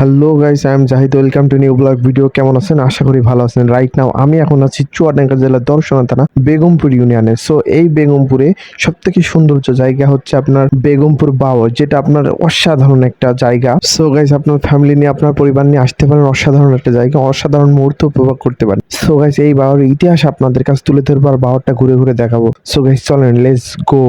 Hello guys I am Zahid welcome to new vlog video কেমন আছেন? আশা করি ভালো আছেন। রাইট নাও আমি এখন আছি চুয়াডাঙ্গা জেলার দর্শনা থানা বেগমপুর ইউনিয়নে। সো এই বেগমপুরে সব থেকে সৌন্দর্য জায়গা হচ্ছে আপনার বেগমপুর বাওর যেটা আপনার অসাধারণ একটা জায়গা। সো গাইস আপনার ফ্যামিলি নিয়ে, আপনার পরিবার নিয়ে আসতে পারেন। অসাধারণ একটা জায়গা, অসাধারণ মুহূর্ত উপভোগ করতে পারেন। সো গাইস এই বাওয়ার ইতিহাস আপনাদের কাছে তুলে ধরবো আর বাওয়ারটা ঘুরে ঘুরে দেখাবো। সো গাইস চলেন let's go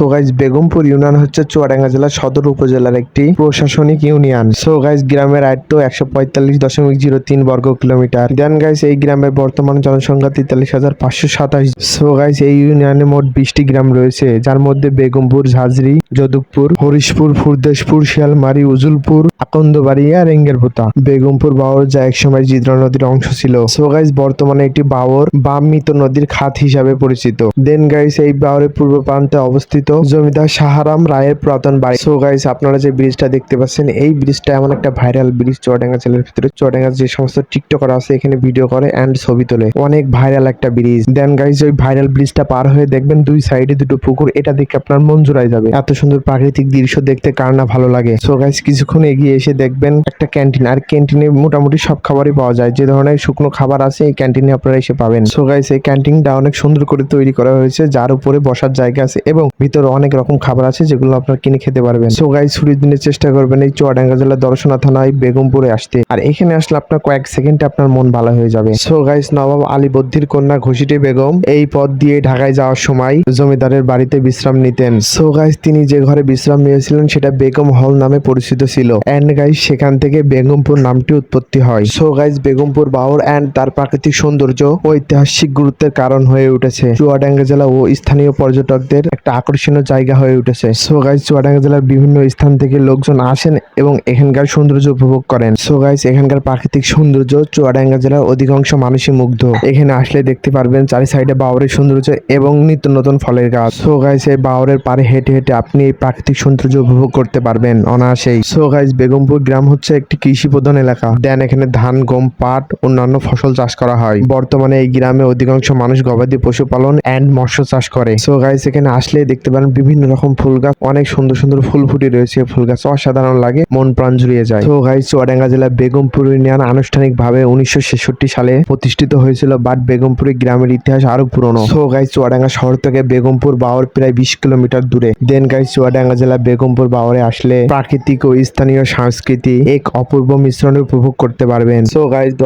so guys Begumpur union হচ্ছে চুয়াডাঙ্গা জেলার সদর উপজেলার একটি প্রশাসনিক ইউনিয়ন। সো গাইজ গ্রামের আয়ত্ত একশো পঁয়তাল্লিশ দশমিক জিরো তিন বর্গ কিলোমিটার। দেন গাইজ এই গ্রামের বর্তমান জনসংখ্যা তেতাল্লিশ হাজার পাঁচশো সাতাশ। সো গাইজ এই ইউনিয়নে মোট বিশটি গ্রাম রয়েছে, যার মধ্যে বেগমপুর, ঝাঁঝরি যদুকপুর হরিশপুর, ফুরদেশপুর, শিয়ালমারি, উজুলপুর, আকন্দবাড়ি, আর এঙ্গেরপোতা। বেগমপুর বাওর যা একসময় জিদ্রা নদীর অংশ ছিল। সো গাইজ বর্তমানে একটি বাওর বা মৃত নদীর খাত হিসাবে পরিচিত। দেন গাইজ এই বাওরের পূর্ব প্রান্তে অবস্থিত জমিদার সাহারাম রায়ের পুরাতন বাড়ি। সো গাইস আপনারা যে ব্রিজটা দেখতে পাচ্ছেন, এই ব্রিজটা এমন একটা ভাইরাল ব্রিজ চুয়াডাঙ্গা জেলার ভিতরে। চুয়াডাঙ্গা যে সমস্ত টিকটকার আছে, এখানে ভিডিও করে এন্ড ছবি তোলে। অনেক ভাইরাল একটা ব্রিজ দেন গাইস ওই ভাইরাল ব্রিজটা পার হয়ে দেখবেন, দুই সাইডে দুটো পুকুর, এটা দেখে আপনার মন জুড়াই যাবে। এত সুন্দর প্রাকৃতিক দৃশ্য দেখতে, কার না ভালো লাগে। সো গাইস কিছুক্ষণ এগিয়ে এসে দেখবেন একটা ক্যান্টিন আর ক্যান্টিনে মোটামুটি সব খাবারই পাওয়া যায়। যে ধরনের শুকনো খাবার আছে, এই ক্যান্টিনে আপনারা এসে পাবেন। সো গাইস এই ক্যান্টিনটা অনেক সুন্দর করে তৈরি করা হয়েছে, যার উপরে বসার জায়গা আছে, এবং ভিতরে অনেক রকম খাবার আছে যেগুলো আপনারা কিনে খেতে পারবেন। সো গাইস ছুটির দিনে চেষ্টা করবেন এই চুয়াডাঙ্গা জেলার দর্শনা থানায় বেগমপুরে আসতে। আর এখানে আসলে আপনার কয়েক সেকেন্ডে আপনার মন ভালো হয়ে যাবে। সো গাইস নবাব আলী বদ্ধির কন্যা ঘুষিটি বেগম এই পথ দিয়ে ঢাকায় যাওয়ার সময় জমিদারের বাড়িতে বিশ্রাম নিতেন। সো গাইস তিনি যে ঘরে বিশ্রাম নিয়েছিলেন সেটা বেগম হল নামে পরিচিত ছিল। এন্ড গাইস সেখান থেকে বেগমপুর নামটি উৎপত্তি হয়। সো গাইস বেগমপুর বাওর এন্ড তার প্রাকৃতিক সৌন্দর্য ও ঐতিহাসিক গুরুত্বের কারণ হয়ে উঠেছে। চুয়াডাঙ্গা জেলা ও স্থানীয় পর্যটকদের একটা আকর্ষণীয় জায়গা হয়ে উঠেছে। সো গাইস চুয়াডাঙ্গা জেলার বিভিন্ন স্থান থেকে লোকজন আসেন এবং এখানকার সৌন্দর্য উপভোগ করেন। সো গাইস এখানকার প্রাকৃতিক সৌন্দর্য চুয়াডাঙ্গা জেলার অধিকাংশ মানুষই মুগ্ধ। এখানে আসলে দেখতে পারবেন চারি সাইডে বাওরের সৌন্দর্য এবং নিত্য নতুন ফলের গাছ। সো গাইস এই বাওরের পারে হেঁটে হেঁটে আপনি এই প্রাকৃতিক সৌন্দর্য উপভোগ করতে পারবেন অনায়াসেই। সো গাইস বেগমপুর গ্রাম হচ্ছে একটি কৃষি প্রধান এলাকা। দেন এখানে ধান, গম, পাট, অন্যান্য ফসল চাষ করা হয়। বর্তমানে এই গ্রামে অধিকাংশ মানুষ গবাদি পশুপালন এন্ড মৎস্য চাষ করে। সো গাইস এখানে আসলে দেখতে পারেন বিভিন্ন রকম ফুল গাছ, অনেক সুন্দর সুন্দর ফুল ফুটে রয়েছে। ফুল গাছ অসাধারণ লাগে, মন প্রাণ জুড়িয়ে যায়। সো গাইস চুয়াডাঙ্গা জেলার বেগমপুর ইউনিয়ন আনুষ্ঠানিকভাবে উনিশশো ছেষট্টি সালে প্রতিষ্ঠিত হয়েছিল বাট বেগমপুরি গ্রামের ইতিহাস আরও পুরনো। সো গাইস চুয়াডাঙ্গা শহর থেকে বেগমপুর বাওর প্রায় বিশ কিলোমিটার দূরে। দেন গাইস চুয়াডাঙ্গা জেলা বেগমপুর বাওয়ারে আসলে প্রাকৃতিক ও স্থানীয় সংস্কৃতি এক অপূর্ব মিশ্রণ উপভোগ করতে পারবেন। সো গাইস দু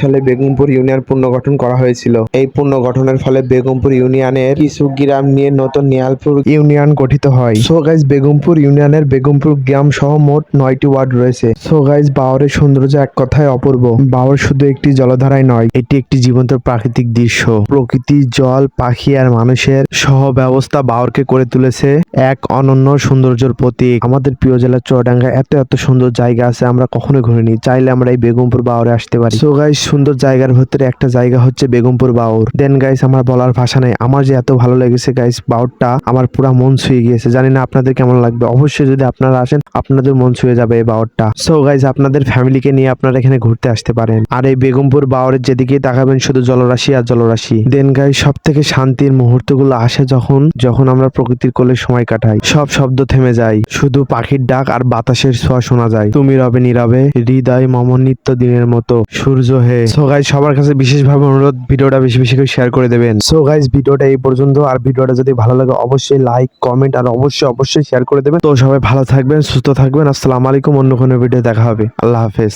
সালে বেগমপুর ইউনিয়ন পুনর্গঠন করা হয়েছিল। এই পুনর্গঠনের ফলে বেগমপুর ইউনিয়নের কিছু গ্রাম নিয়ে নতুন নিয়ালপুর ইউনিয়ন গঠিত হয়। সো গাইস বেগমপুর ইউনিয়নের বেগমপুর গ্রাম সহ মোট নয়টি ওয়ার্ড রয়েছে। সো গাইস বাওরের সৌন্দর্য এক কথায় অপূর্ব। বাওর শুধু একটি জলধারাই নয় এটি একটি জীবন্ত প্রাকৃতিক দৃশ্য। প্রকৃতি জল পাখি আর মানুষের সহ ব্যবস্থা বাওরকে করে তুলেছে এক অনন্য সৌন্দর্যের প্রতীক। আমাদের প্রিয় জেলা চুয়াডাঙ্গা এত এত সুন্দর জায়গা আছে আমরা কখনো ঘুরিনি। চাইলে আমরা এই বেগমপুর বাওরে আসতে পারি। সো গাইস সুন্দর জায়গার ভিতরে একটা জায়গা হচ্ছে বেগমপুর বাওর দেন গাইস আমার বলার ভাষা নাই। আমার যে এত ভালো লেগেছে গাইস বাউরটা আমার পুরো মন ছুঁয়ে গিয়েছে। জানি না আপনাদের কেমন লাগবে। অবশ্যই যদি আপনারা আসেন, আপনাদের মন ছুঁয়ে যাবে এই বাউরটা সো গাইস আপনাদের ফ্যামিলিকে নিয়ে আপনারা এখানে ঘুরতে আসতে পারেন। আর এই বেগমপুর বাউরের যেদিকে তাকাবেন, শুধু জলরাশি আর জলরাশি। দেন গাইস সব থেকে শান্তির মুহূর্তগুলো আসে যখন যখন আমরা প্রকৃতির কোলে সময় কাটাই। সব শব্দ থেমে যায়। শুধু পাখির ডাক আর বাতাসের ছোঁয়া শোনা যায়। তুমি রবে নীরবে, হৃদয় মম নিত্য দিনের মতো, সূর্য হে। সো গাইস সবার কাছে বিশেষভাবে অনুরোধ, ভিডিওটা বেশি বেশি করে শেয়ার করে দেবেন। সো গাইস ভিডিওটা এই পর্যন্ত। আর ভিডিওটা যদি ভালো লাগে অবশ্যই লাইক কমেন্ট আর অবশ্যই অবশ্যই শেয়ার করে দেবেন। তো সবাই ভালো থাকবেন, সুস্থ থাকবেন। আসসালামু আলাইকুম, অন্য কোনো ভিডিও দেখা হবে। আল্লাহ হাফেজ।